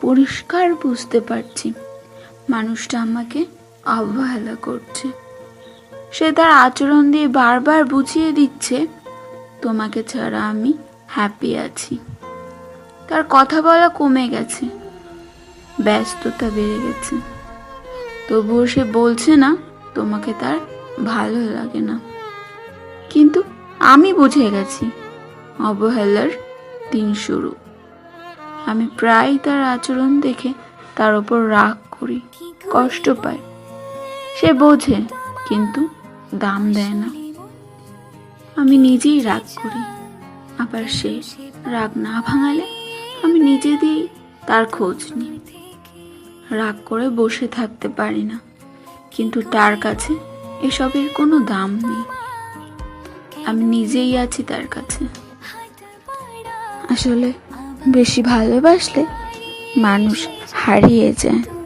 পরিষ্কার বুঝতে পারছি। মানুষটা আমাকে অবহেলা করছে। সে তার আচরণ দিয়ে বারবার বুঝিয়ে দিচ্ছে, তোমাকে ছাড়া আমি হ্যাপি আছি। তার কথা বলা কমে গেছে। ব্যস্ততা বেড়ে গেছে। তবুও সে বলছে না, তোমাকে তার ভালো লাগে না। কিন্তু আমি বুঝে গেছি, অবহেলার দিন শুরু আমি প্রায় তার আচরণ দেখে তার ওপর রাগ করি, কষ্ট পাই। সে বোঝে, কিন্তু দাম দেয় না। আমি নিজেই রাগ করি, আবার সে রাগ না ভাঙালে আমি নিজে দিয়েই তার খোঁজ নিই। রাগ করে বসে থাকতে পারি না, কিন্তু তার কাছে এসবের কোনো দাম নেই। আমি নিজেই আছি তার কাছে। আসলে বেশি ভালোবাসলে মানুষ হারিয়ে যায়।